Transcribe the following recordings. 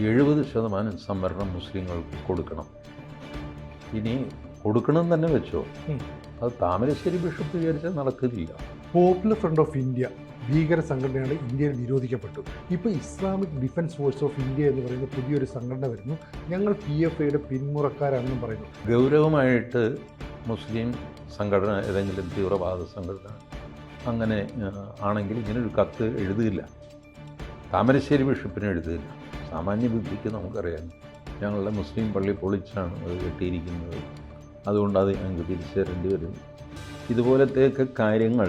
എഴുപത് ശതമാനം സംവരണം മുസ്ലിങ്ങൾക്ക് കൊടുക്കണം. ഇനി കൊടുക്കണം തന്നെ വെച്ചോ. അത് താമരശ്ശേരി ബിഷപ്പ് വിചാരിച്ചാൽ നടക്കില്ല. പോപ്പുലർ ഫ്രണ്ട് ഓഫ് ഇന്ത്യ ഭീകര സംഘടനയാണ് ഇന്ത്യയിൽ നിരോധിക്കപ്പെട്ടു ഇപ്പോൾ Islamic defence force of India എന്ന് പറയുന്ന പുതിയൊരു സംഘടന വരുന്നു. ഞങ്ങൾ പി എഫ് ഐയുടെ പിന്മുറക്കാരാണെന്നും പറയുന്നു. ഗൗരവമായിട്ട് മുസ്ലിം സംഘടന ഏതെങ്കിലും തീവ്രവാദ സംഘടന അങ്ങനെ ആണെങ്കിൽ ഇങ്ങനൊരു കത്ത് എഴുതില്ല താമരശ്ശേരി ബിഷപ്പിന് എഴുതില്ല സാമാന്യ ബുദ്ധിക്ക് നമുക്കറിയാം. ഞങ്ങളുടെ മുസ്ലിം പള്ളി പൊളിച്ചാണ് അത് കെട്ടിയിരിക്കുന്നത്. അതുകൊണ്ട് അത് ഞങ്ങൾക്ക് തിരിച്ചു തരേണ്ടി വരും. ഇതുപോലത്തെയൊക്കെ കാര്യങ്ങൾ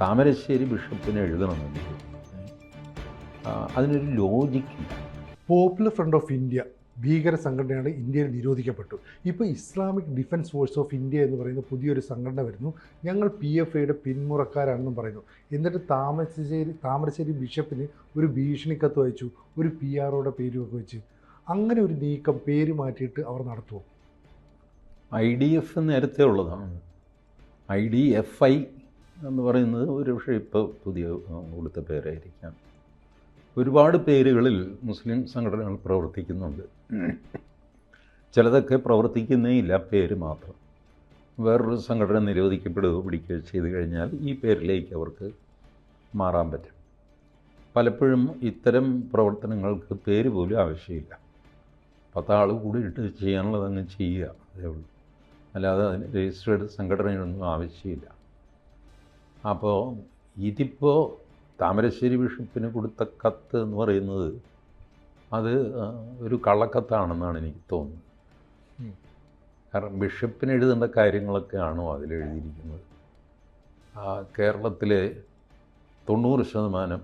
താമരശ്ശേരി ബിഷപ്പിനെ എഴുതണമെന്നുണ്ട്. അതിനൊരു ലോജിക്കില്ല പോപ്പുലർ ഫ്രണ്ട് ഓഫ് ഇന്ത്യ ഭീകര സംഘടനയാണ് ഇന്ത്യയിൽ നിരോധിക്കപ്പെട്ടു. ഇപ്പോൾ Islamic defence force of India എന്ന് പറയുന്ന പുതിയൊരു സംഘടന വരുന്നു. ഞങ്ങൾ പി എഫ് ഐയുടെ പിന്മുറക്കാരാണെന്നും പറയുന്നു. എന്നിട്ട് താമരശ്ശേരി താമരശ്ശേരി ബിഷപ്പിന് ഒരു ഭീഷണി കത്ത് അയച്ചു ഒരു പി ആറോടെ പേരുമൊക്കെ വെച്ച്. അങ്ങനെ ഒരു നീക്കം പേര് മാറ്റിയിട്ട് അവർ നടത്തുമോ ഐ ഡി എഫ് നേരത്തെ ഉള്ളതാണ്. ഐ ഡി എഫ് ഐ എന്ന് പറയുന്നത് ഒരു പക്ഷേ ഇപ്പോൾ പുതിയ കൊടുത്ത പേരായിരിക്കാം. ഒരുപാട് പേരുകളിൽ മുസ്ലിം സംഘടനകൾ പ്രവർത്തിക്കുന്നുണ്ട്. ചിലതൊക്കെ പ്രവർത്തിക്കുന്നേ ഇല്ല പേര് മാത്രം. വേറൊരു സംഘടന നിരോധിക്കപ്പെടുകയോ പിടിക്കുകയോ ചെയ്തു കഴിഞ്ഞാൽ ഈ പേരിലേക്ക് അവർക്ക് മാറാൻ പറ്റും. പലപ്പോഴും ഇത്തരം പ്രവർത്തനങ്ങൾക്ക് പേര് പോലും ആവശ്യമില്ല. പത്താൾ കൂടിയിട്ട് ചെയ്യാനുള്ളത് അങ്ങ് ചെയ്യുക അതേ ഉള്ളൂ. അല്ലാതെ അതിന് രജിസ്റ്റേർഡ് സംഘടനയൊന്നും ആവശ്യമില്ല. അപ്പോൾ ഇതിപ്പോൾ താമരശ്ശേരി ബിഷപ്പിന് കൊടുത്ത കത്ത് എന്ന് പറയുന്നത് അത് ഒരു കള്ളക്കത്താണെന്നാണ് എനിക്ക് തോന്നുന്നത്. കാരണം ബിഷപ്പിന് എഴുതേണ്ട കാര്യങ്ങളൊക്കെ ആണോ അതിലെഴുതിയിരിക്കുന്നത് ആ, കേരളത്തിലെ തൊണ്ണൂറ് ശതമാനം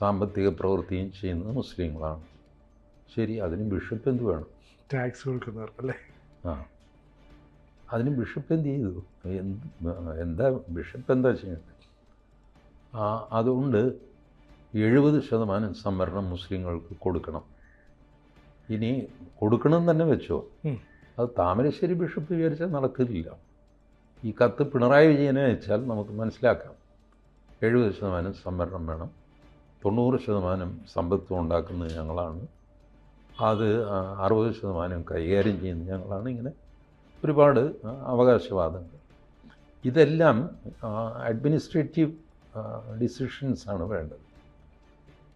സാമ്പത്തിക പ്രവൃത്തിയും ചെയ്യുന്നത് മുസ്ലിങ്ങളാണ്. ശരി അതിന് ബിഷപ്പ് എന്ത് വേണം? ടാക്സ് കൊടുക്കുന്നവർക്കല്ലേ ആ. അതിന് ബിഷപ്പ് എന്ത് ചെയ്തു? എന്ത് എന്താ ബിഷപ്പ് എന്താ ചെയ്യുന്നത് ആ അതുകൊണ്ട് എഴുപത് ശതമാനം സംവരണം മുസ്ലിങ്ങൾക്ക് കൊടുക്കണം. ഇനി കൊടുക്കണം തന്നെ വെച്ചോ. അത് താമരശ്ശേരി ബിഷപ്പ് വിചാരിച്ചാൽ നടക്കില്ല. ഈ കത്ത് പിണറായി വിജയനെ വെച്ചാൽ നമുക്ക് മനസ്സിലാക്കാം. എഴുപത് ശതമാനം സംവരണം വേണം. തൊണ്ണൂറ് ശതമാനം സമ്പത്വം ഉണ്ടാക്കുന്നത് ഞങ്ങളാണ്. അത് അറുപത് ശതമാനം കൈകാര്യം ചെയ്യുന്നത് ഞങ്ങളാണ്. ഇങ്ങനെ ഒരുപാട് അവകാശവാദങ്ങൾ. ഇതെല്ലാം അഡ്മിനിസ്ട്രേറ്റീവ് ഡിസിഷൻസാണ് വേണ്ടത്.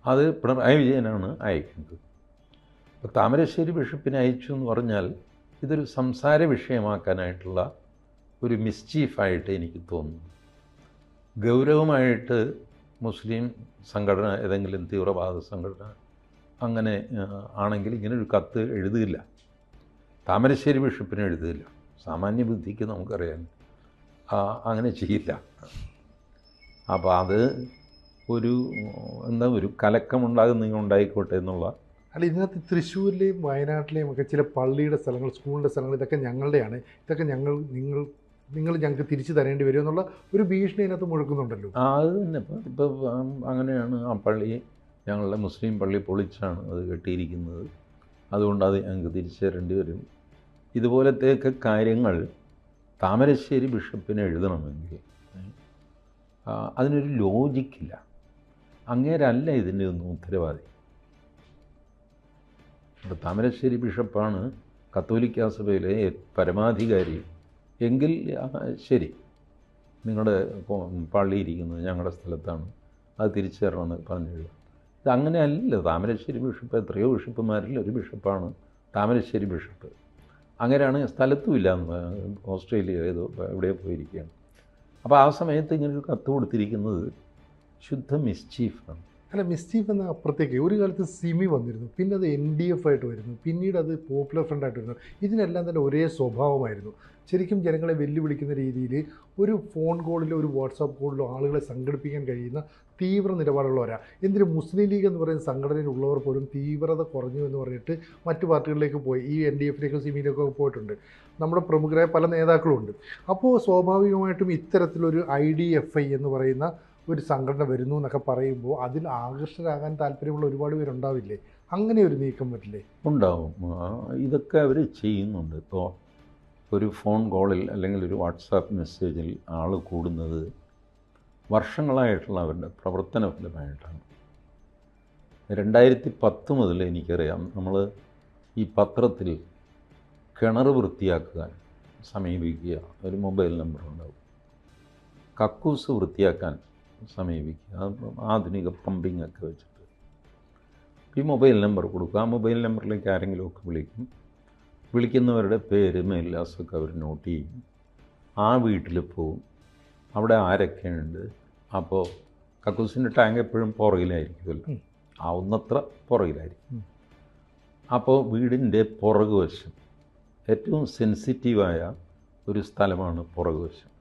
അത് പിണറായി വിജയനാണ് അയക്കുന്നത്. അപ്പോൾ താമരശ്ശേരി ബിഷപ്പിനെ അയച്ചു എന്ന് പറഞ്ഞാൽ ഇതൊരു സംസാര വിഷയമാക്കാനായിട്ടുള്ള ഒരു മിസ്ചീഫായിട്ട് എനിക്ക് തോന്നുന്നു. ഗൗരവമായിട്ട് മുസ്ലിം സംഘടന ഏതെങ്കിലും തീവ്രവാദ സംഘടന അങ്ങനെ ആണെങ്കിൽ ഇങ്ങനെ ഒരു കത്ത് എഴുതില്ല. താമരശ്ശേരി ബിഷപ്പിന് എഴുതില്ല. സാമാന്യ ബുദ്ധിക്ക് നമുക്കറിയാം. അങ്ങനെ ചെയ്യില്ല. അപ്പോൾ അത് ഒരു എന്താ ഒരു കലക്കമുണ്ടാകുന്ന ഉണ്ടായിക്കോട്ടെ എന്നുള്ള. അല്ല ഇതിനകത്ത് തൃശ്ശൂരിലെയും വയനാട്ടിലെയും ഒക്കെ ചില പള്ളിയുടെ സ്ഥലങ്ങൾ സ്കൂളിന്റെ സ്ഥലങ്ങൾ ഇതൊക്കെ ഞങ്ങളുടെയാണ്. ഇതൊക്കെ ഞങ്ങൾ നിങ്ങൾ നിങ്ങൾ ഞങ്ങൾക്ക് തിരിച്ചു തരേണ്ടി വരും എന്നുള്ള ഒരു ഭീഷണി ഇതിനകത്ത് മുഴക്കുന്നുണ്ടല്ലോ. ആ അത് തന്നെ. ഇപ്പോൾ അങ്ങനെയാണ് ആ പള്ളി ഞങ്ങളുടെ മുസ്ലിം പള്ളി പൊളിച്ചാണ് അത് കെട്ടിയിരിക്കുന്നത്. അതുകൊണ്ട് അത് ഞങ്ങൾക്ക് തിരിച്ചു തരേണ്ടി വരും. ഇതുപോലത്തെയൊക്കെ കാര്യങ്ങൾ താമരശ്ശേരി ബിഷപ്പിനെ എഴുതണമെങ്കിൽ അതിനൊരു ലോജിക്കില്ല അങ്ങേരല്ല ഇതിന്റെ ഒന്നും ഉത്തരവാദി. അപ്പോൾ താമരശ്ശേരി ബിഷപ്പാണ് കത്തോലിക്ക സഭയിലെ പരമാധികാരി. എങ്കിൽ ശരി. നിങ്ങളുടെ പള്ളിയിരിക്കുന്നത് ഞങ്ങളുടെ സ്ഥലത്താണ്. അത് തിരിച്ചു തരണമെന്ന് പറഞ്ഞു ഇത് ഇത് അങ്ങനെയല്ല. താമരശ്ശേരി ബിഷപ്പ് എത്രയോ ബിഷപ്പുമാരിൽ ഒരു ബിഷപ്പാണ് താമരശ്ശേരി ബിഷപ്പ്. അങ്ങനെയാണ് സ്ഥലത്തുമില്ല ഓസ്ട്രേലിയ ഏതോ എവിടെയോ പോയിരിക്കുകയാണ്. അപ്പോൾ ആ സമയത്ത് ഇങ്ങനൊരു കത്ത് കൊടുത്തിരിക്കുന്നത് ശുദ്ധ മിസ്ചീഫ് അല്ല മിസ്റ്റീഫ് എന്ന അപ്പുറത്തേക്ക് ഒരു കാലത്ത് സിമി വന്നിരുന്നു പിന്നെ അത് എൻ ഡി എഫ് ആയിട്ട് വരുന്നു പിന്നീട് അത് പോപ്പുലർ ഫ്രണ്ട് ആയിട്ട് വരുന്നു. ഇതിനെല്ലാം തന്നെ ഒരേ സ്വഭാവമായിരുന്നു. ശരിക്കും ജനങ്ങളെ വെല്ലുവിളിക്കുന്ന രീതിയിൽ ഒരു ഫോൺ കോളിലോ ഒരു വാട്സാപ്പ് കോളിലോ ആളുകളെ സംഘടിപ്പിക്കാൻ കഴിയുന്ന തീവ്ര നിലപാടുള്ളവരാ. എന്തിനും മുസ്ലിം ലീഗ് എന്ന് പറയുന്ന സംഘടനയിലുള്ളവർ പോലും തീവ്രത കുറഞ്ഞു എന്ന് പറഞ്ഞിട്ട് മറ്റു പാർട്ടികളിലേക്ക് പോയി. ഈ എൻ ഡി എഫിലേക്കും സിമിയിലേക്കും പോയിട്ടുണ്ട്. നമ്മുടെ പ്രമുഖരായ പല നേതാക്കളും ഉണ്ട് അപ്പോൾ സ്വാഭാവികമായിട്ടും ഇത്തരത്തിലൊരു ഐ ഡി എഫ് ഐ എന്ന് പറയുന്ന ഒരു സംഘടന വരുന്നു എന്നൊക്കെ പറയുമ്പോൾ അതിൽ ആകർഷകരാകാൻ താല്പര്യമുള്ള ഒരുപാട് പേരുണ്ടാവില്ലേ? അങ്ങനെ ഒരു നീക്കം പറ്റില്ലേ ഉണ്ടാവും. ഇതൊക്കെ അവർ ചെയ്യുന്നുണ്ട്. ഇപ്പോൾ ഒരു ഫോൺ കോളിൽ അല്ലെങ്കിൽ ഒരു വാട്സാപ്പ് മെസ്സേജിൽ ആൾ കൂടുന്നത് വർഷങ്ങളായിട്ടുള്ള അവരുടെ പ്രവർത്തന ഫലമായിട്ടാണ് രണ്ടായിരത്തി പത്ത് മുതൽ എനിക്കറിയാം നമ്മൾ ഈ പത്രത്തിൽ കിണർ വൃത്തിയാക്കുക സമീപിക്കുക. ഒരു മൊബൈൽ നമ്പർ ഉണ്ടാവും. കക്കൂസ് വൃത്തിയാക്കാൻ സമീപിക്കുക. ആധുനിക പമ്പിംഗ് ഒക്കെ വെച്ചിട്ട്. ഈ മൊബൈൽ നമ്പർ കൊടുക്കുക. ആ മൊബൈൽ നമ്പറിലേക്ക് ആരെങ്കിലുമൊക്കെ വിളിക്കും. വിളിക്കുന്നവരുടെ പേര് മേലാസൊക്കെ അവർ നോട്ട് ചെയ്യും. ആ വീട്ടിൽ പോവും. അവിടെ ആരൊക്കെയുണ്ട്? അപ്പോൾ കക്കൂസിന്റെ ടാങ്ക് എപ്പോഴും പുറകിലായിരിക്കുമല്ലോ. ആവുന്നത്ര പുറകിലായിരിക്കും. അപ്പോൾ വീടിന്റെ പുറകുവശം ഏറ്റവും സെൻസിറ്റീവായ ഒരു സ്ഥലമാണ് പുറകു വശം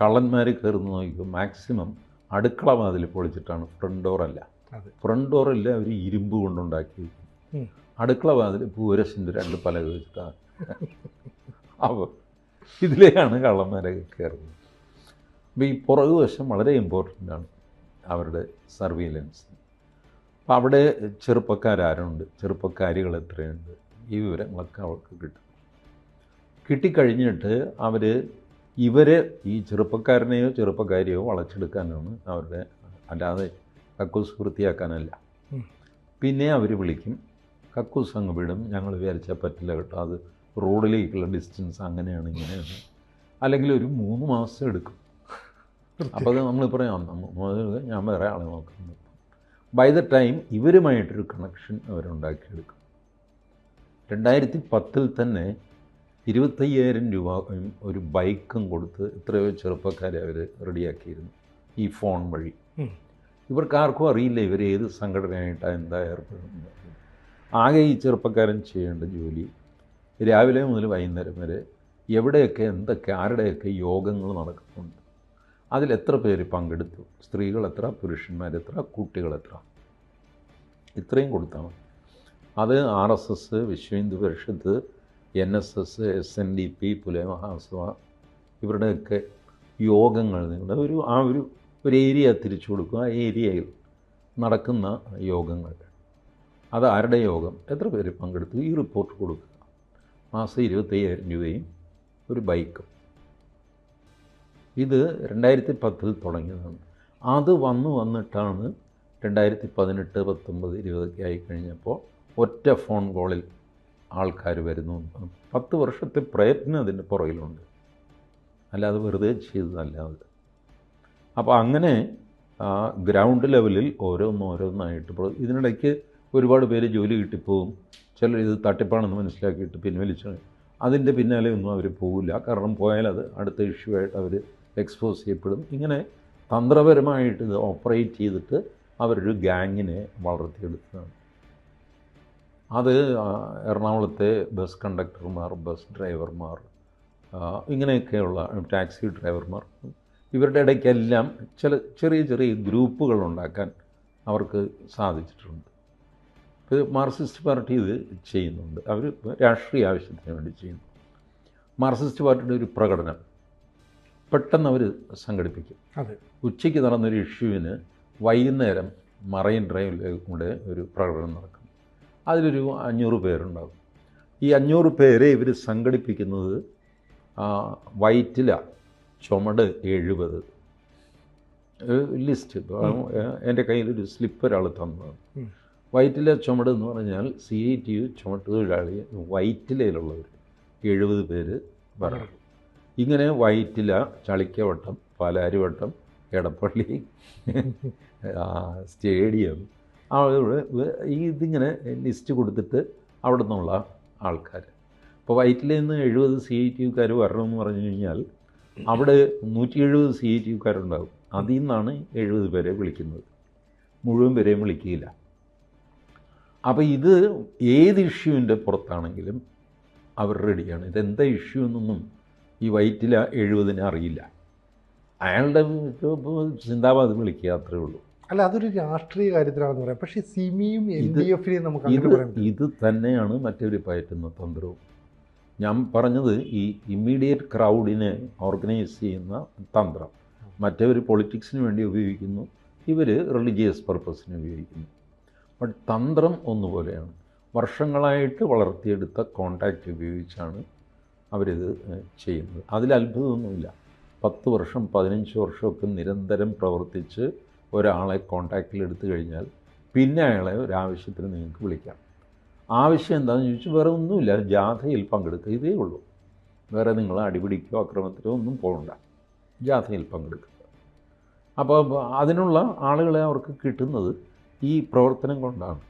കള്ളന്മാർ കയറുന്ന നോക്കിയോ മാക്സിമം അടുക്കള വാതിൽ പൊളിച്ചിട്ടാണ് ഫ്രണ്ട് ഡോറല്ല ഫ്രണ്ട് ഡോറല്ല അവർ ഇരുമ്പ് കൊണ്ടുണ്ടാക്കി വെക്കും അടുക്കള വാതിൽ പൂരശിന്റെ രണ്ട് പലക വെച്ചിട്ടാണ് അപ്പോൾ ഇതിലെയാണ് കള്ളന്മാരെ കയറുന്നത്. അപ്പോൾ ഈ പുറകു വശം വളരെ ഇമ്പോർട്ടന്റ് ആണ് അവരുടെ സർവീലൻസ് അപ്പോൾ അവിടെ ചെറുപ്പക്കാരാരുണ്ട് ചെറുപ്പക്കാരികൾ എത്രയുണ്ട്? ഈ വിവരങ്ങളൊക്കെ അവർക്ക് കിട്ടും. കിട്ടിക്കഴിഞ്ഞിട്ട് അവർ ഇവരെ ഈ ചെറുപ്പക്കാരനെയോ ചെറുപ്പക്കാരിയോ വളച്ചെടുക്കാനാണ് അവരുടെ അല്ലാതെ കക്കൂസ് വൃത്തിയാക്കാനല്ല. പിന്നെ അവർ വിളിക്കും കക്കൂസ് അങ്ങ് വിടും ഞങ്ങൾ വിചാരിച്ചാൽ പറ്റില്ല കേട്ടോ അത് റോഡിലേക്കുള്ള ഡിസ്റ്റൻസ് അങ്ങനെയാണ് ഇങ്ങനെയാണ്. അല്ലെങ്കിൽ ഒരു മൂന്ന് മാസം എടുക്കും. അപ്പോൾ അത് നമ്മൾ പറയാം ഞാൻ വേറെ ആളെ നോക്കുന്നു ബൈ ദ ടൈം ഇവരുമായിട്ടൊരു കണക്ഷൻ അവരുണ്ടാക്കിയെടുക്കും. രണ്ടായിരത്തി പത്തിൽ തന്നെ ഇരുപത്തയ്യായിരം രൂപ ഒരു ബൈക്കും കൊടുത്ത് എത്രയോ ചെറുപ്പക്കാരെ അവർ റെഡിയാക്കിയിരുന്നു ഈ ഫോൺ വഴി. ഇവർക്ക് ആർക്കും അറിയില്ല ഇവർ ഏത് സംഘടനയായിട്ടാണ് എന്താ ഏർപ്പെടുന്നത്. ആകെ ഈ ചെറുപ്പക്കാരൻ ചെയ്യേണ്ട ജോലി രാവിലെ മുതൽ വൈകുന്നേരം വരെ എവിടെയൊക്കെ എന്തൊക്കെ ആരുടെയൊക്കെ യോഗങ്ങൾ നടക്കുന്നുണ്ട്. അതിൽ എത്ര പേര് പങ്കെടുത്തു? സ്ത്രീകൾ എത്ര പുരുഷന്മാരെത്ര കുട്ടികൾ എത്ര? ഇത്രയും കൊടുത്താൽ മതി. അത് R S S Vishwa Hindu Parishad N S S S N D P പുലേമഹാസ്വ ഇവരുടെയൊക്കെ യോഗങ്ങൾ നിങ്ങളുടെ ഒരു ആ ഒരു ഒരു ഏരിയ തിരിച്ചു കൊടുക്കുക. ആ ഏരിയയിൽ നടക്കുന്ന യോഗങ്ങൾ. അത് ആരുടെ യോഗം? എത്ര പേര് പങ്കെടുത്തു? ഈ റിപ്പോർട്ട് കൊടുക്കുക. മാസം ഇരുപത്തയ്യായിരം രൂപയും ഒരു ബൈക്കും. ഇത് രണ്ടായിരത്തി പത്തിൽ തുടങ്ങിയതാണ്. അത് വന്നു വന്നിട്ടാണ് രണ്ടായിരത്തി പതിനെട്ട് പത്തൊമ്പത് ഇരുപതൊക്കെ ആയി കഴിഞ്ഞപ്പോൾ ഒറ്റ ഫോൺ കോളിൽ ആൾക്കാർ വരുന്നു. പത്ത് വർഷത്തെ പ്രയത്നം അതിന്റെ പുറകിലുണ്ട്. അല്ലാതെ വെറുതെ ചെയ്തതല്ല അത്. അപ്പോൾ അങ്ങനെ ഗ്രൗണ്ട് ലെവലിൽ ഓരോന്നോരോന്നായിട്ട് ഇതിനിടയ്ക്ക് ഒരുപാട് പേര് ജോലി കിട്ടിപ്പോവും. ചിലർ ഇത് തട്ടിപ്പാണെന്ന് മനസ്സിലാക്കിയിട്ട് പിൻവലിച്ചു അതിന്റെ പിന്നാലെ ഒന്നും അവർ പോകില്ല കാരണം പോയാൽ അത് അടുത്ത ഇഷ്യൂ ആയിട്ട് അവർ എക്സ്പോസ് ചെയ്യപ്പെടും. ഇങ്ങനെ തന്ത്രപരമായിട്ട് ഇത് ഓപ്പറേറ്റ് ചെയ്തിട്ട് അവരൊരു ഗാങ്ങിനെ വളർത്തിയെടുത്തതാണ്. അത് എറണാകുളത്തെ ബസ് കണ്ടക്ടർമാർ ബസ് ഡ്രൈവർമാർ ഇങ്ങനെയൊക്കെയുള്ള ടാക്സി ഡ്രൈവർമാർ ഇവരുടെ ഇടയ്ക്കെല്ലാം ചില ചെറിയ ചെറിയ ഗ്രൂപ്പുകൾ ഉണ്ടാക്കാൻ അവർക്ക് സാധിച്ചിട്ടുണ്ട്. ഇത് മാർക്സിസ്റ്റ് പാർട്ടി ഇത് ചെയ്യുന്നുണ്ട്. അവർ രാഷ്ട്രീയ ആവശ്യത്തിന് വേണ്ടി ചെയ്യുന്നു. മാർക്സിസ്റ്റ് പാർട്ടിയുടെ ഒരു പ്രകടനം പെട്ടെന്ന് അവർ സംഘടിപ്പിക്കും. അതെ. ഉച്ചയ്ക്ക് നടന്നൊരു ഇഷ്യൂവിന് വൈകുന്നേരം മറൈൻ ഡ്രൈവിൽ കൂടെ ഒരു പ്രകടനം നടക്കും. അതിലൊരു അഞ്ഞൂറ് പേരുണ്ടാകും ഈ അഞ്ഞൂറ് പേരെ ഇവർ സംഘടിപ്പിക്കുന്നത് വയറ്റില. വൈറ്റില ചുമട് എഴുപത്. ലിസ്റ്റ്. എന്റെ കയ്യിലൊരു സ്ലിപ്പ് ഒരാൾ തന്നതാണ് വയറ്റില വൈറ്റില ചുമട് എന്ന് പറഞ്ഞാൽ സി ഐ ടി യു ചുമട്ട് തൊഴിലാളി വൈറ്റിലയിലുള്ളവർ എഴുപത് പേര് വരണം. ഇങ്ങനെ വൈറ്റില ചളിക്കവട്ടം പാലാരിവട്ടം എടപ്പള്ളി സ്റ്റേഡിയം ഈ ഇതിങ്ങനെ ലിസ്റ്റ് കൊടുത്തിട്ട് അവിടെ നിന്നുള്ള ആൾക്കാർ ഇപ്പോൾ വൈറ്റിൽ നിന്ന് എഴുപത് സി ഐ ടി യുക്കാർ വരണമെന്ന് പറഞ്ഞു കഴിഞ്ഞാൽ അവിടെ നൂറ്റി എഴുപത് സി ഐ ടി അതിൽ നിന്നാണ് എഴുപത് പേരെ വിളിക്കുന്നത്. മുഴുവൻ പേരെയും വിളിക്കുകയില്ല. അപ്പോൾ ഇത് ഏത് ഇഷ്യൂവിന്റെ പുറത്താണെങ്കിലും അവർ റെഡിയാണ്. ഇതെന്താ ഇഷ്യൂ എന്നൊന്നും ഈ വൈറ്റില എഴുപതിനെ അറിയില്ല. അയാളുടെ ചിന്താബാദ് വിളിക്കുക അത്രേ ഉള്ളൂ. അല്ല അതൊരു രാഷ്ട്രീയ കാര്യത്തിലാണെന്ന് പറയാം. പക്ഷേ സിമിയും എൽ ഡി എഫിനെയും നമുക്ക് ഇത് തന്നെയാണ് മറ്റൊരു പയറ്റുന്ന തന്ത്രവും. ഞാൻ പറഞ്ഞത് ഈ ഇമ്മീഡിയറ്റ് ക്രൗഡിനെ ഓർഗനൈസ് ചെയ്യുന്ന തന്ത്രം. മറ്റവർ പൊളിറ്റിക്സിന് വേണ്ടി ഉപയോഗിക്കുന്നു ഇവർ റിലീജിയസ് പർപ്പസിന് ഉപയോഗിക്കുന്നു. ബട്ട് തന്ത്രം ഒന്നുപോലെയാണ്. വർഷങ്ങളായിട്ട് വളർത്തിയെടുത്ത കോണ്ടാക്റ്റ് ഉപയോഗിച്ചാണ് അവരിത് ചെയ്യുന്നത്. അതിൽ അത്ഭുതമൊന്നുമില്ല. പത്ത് വർഷം പതിനഞ്ച് വർഷമൊക്കെ നിരന്തരം പ്രവർത്തിച്ച് ഒരാളെ കോണ്ടാക്റ്റിൽ എടുത്തു കഴിഞ്ഞാൽ പിന്നെ അയാളെ ഒരാവശ്യത്തിന് നിങ്ങൾക്ക് വിളിക്കാം. ആവശ്യം എന്താണെന്ന് ചോദിച്ചാൽ വേറെ ഒന്നുമില്ല ജാഥയിൽ പങ്കെടുക്കുക ഇതേ ഉള്ളൂ. വേറെ നിങ്ങൾ അടിപിടിക്കോ അക്രമത്തിലോ ഒന്നും പോകണ്ട ജാഥയിൽ പങ്കെടുക്കുക. അപ്പോൾ അതിനുള്ള ആളുകളെ അവർക്ക് കിട്ടുന്നത് ഈ പ്രവർത്തനം കൊണ്ടാണ്.